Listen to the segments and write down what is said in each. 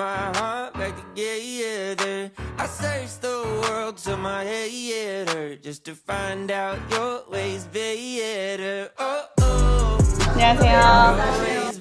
my heart back together. I searched the world till my head hurt just to find out your ways better. Oh, oh, 안녕하세요.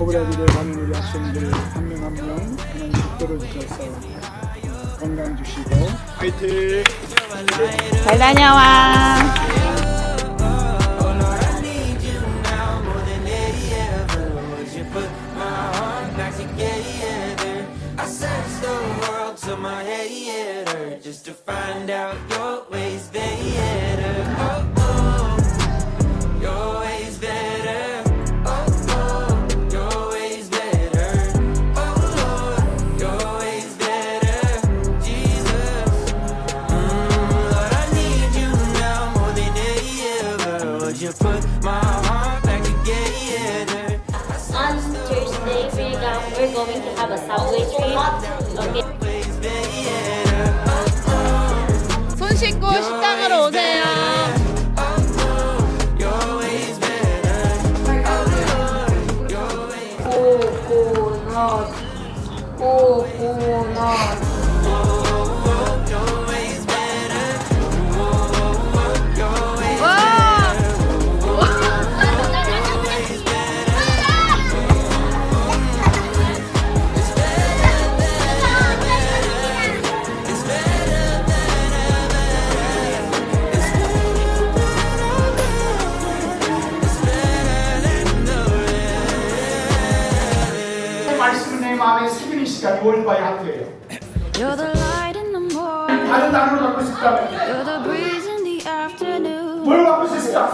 코브라질의 많은 우리 학생들 한 명 한명 하나님 축복을 주셔서 건강 주시고 화이팅! 잘 다녀와. Oh Lord, I need you now We're go- we're going to have a subway trip. Okay. Oh, oh, 손 씻고 식당으로 오세요. oh, oh, your ways 월바이 하트예요 You're the light in the morning, 다른 단어로 갖고 싶다면 you're the breeze in the afternoon, 뭘 갖고 싶다?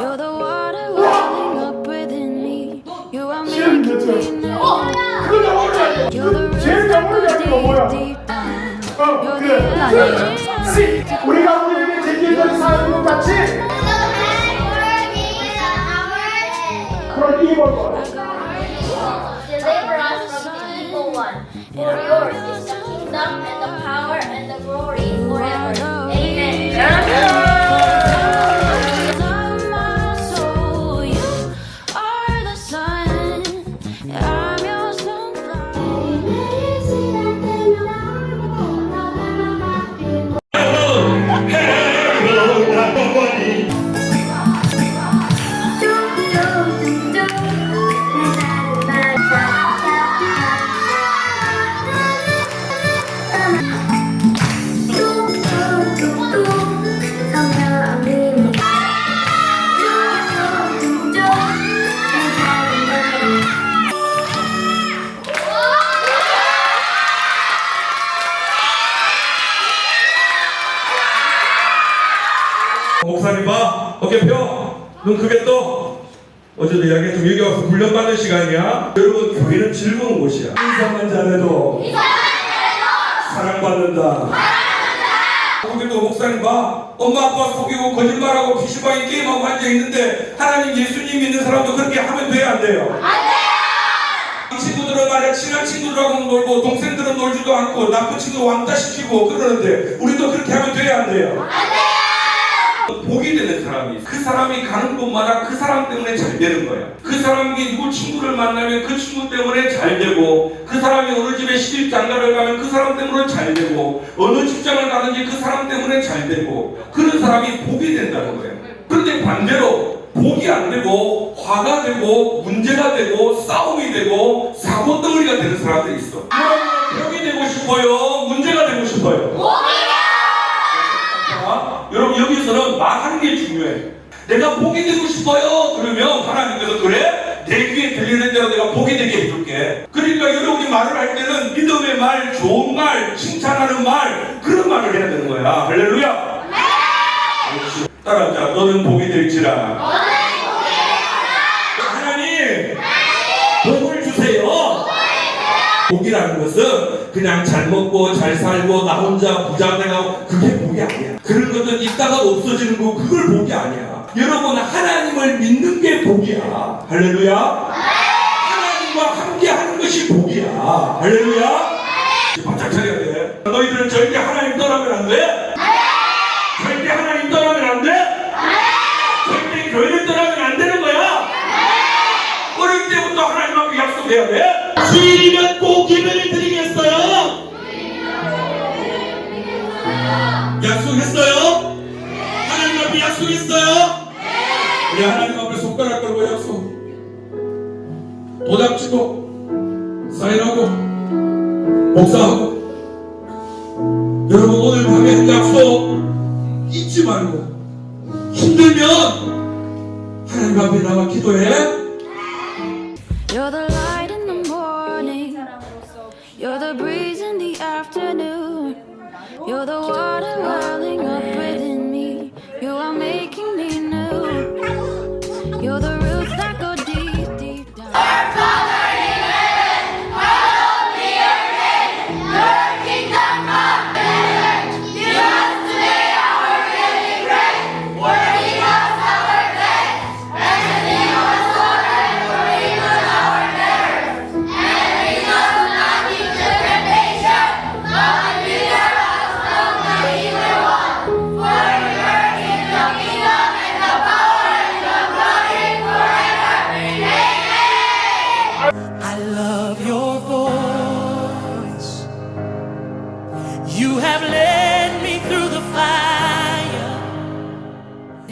그거 제일 거 뭐야? 어 그래. 시 우리가 우리에게 제기해준 사역과 같이 그런 힘을 거 Deliver us from the evil one. Yeah. 어깨 펴 눈 크게 떠. 어제도 이야기했지만 여기 와서 훈련받는 시간이야. 여러분 교회는 즐거운 곳이야. 인사만 잘해도 사랑받는다. 거기도 목사님 봐. 엄마 아빠 속이고 거짓말하고 PC방에 게임하고 앉아있는데 하나님 예수님 믿는 사람도 그렇게 하면 돼야 안 돼요? 이 친구들은 말이야 친한 친구들하고 놀고 동생들은 놀지도 않고 나쁜 친구 왕따 시키고 그러는데 우리도 그렇게 하면 돼야 안 돼요? 복이 되는 사람이 있어. 그 사람이 가는 곳마다 그 사람 때문에 잘 되는 거야. 그 사람이 누구 친구를 만나면 그 친구 때문에 잘 되고 그 사람이 어느 집에 시집 장가를 가면 그 사람 때문에 잘 되고 어느 직장을 가든지 그 사람 때문에 잘 되고 그런 사람이 복이 된다는 거예요. 그런데 반대로 복이 안 되고 화가 되고 문제가 되고 싸움이 되고 사고 덩어리가 되는 사람들이 있어. 여러분은 복이 되고 싶어요? 문제가 되고 싶어요? 자, 여러분 여기서는 말하는 게 중요해. 내가 복이 되고 싶어요. 그러면 하나님께서 그래 내 귀에 들리는 대로 내가 복이 되게 해줄게. 그러니까 여러분이 말을 할 때는 믿음의 말, 좋은 말, 칭찬하는 말 그런 말을 해야 되는 거야. 할렐루야. 그렇지. 따라하자. 너는 복이 될지라. 하나님 복을 주세요. 복이라는 것은 그냥 잘 먹고 잘 살고 나 혼자 부자 되고 그게 복이 아니야. 그런 것은 있다가 없어지는 거 그걸 복이 아니야. 여러분 하나님을 믿는 게 복이야. 할렐루야. 하나님과 함께 하는 것이 복이야. 할렐루야. 바짝 차려야 돼. 너희들은 절대 하나님 떠나면 안 돼. 절대 하나님 떠나면 안 돼. 절대 교회를 떠나면 안 되는 거야. 어릴 때부터 하나님하고 약속해야 돼. 주일이면 꼭 예배를 드리겠어요. 약속했어요? 하나님 앞에 약속했어요? 우리 하나님 앞에 손가락 걸고 약속. 도장 찍고 사인하고 목사하고 여러분 오늘 밤에 한 약속 잊지 말고 힘들면 하나님 앞에 나와 기도해. You're the light in the morning. You're the breeze in the afternoon. You're the water welling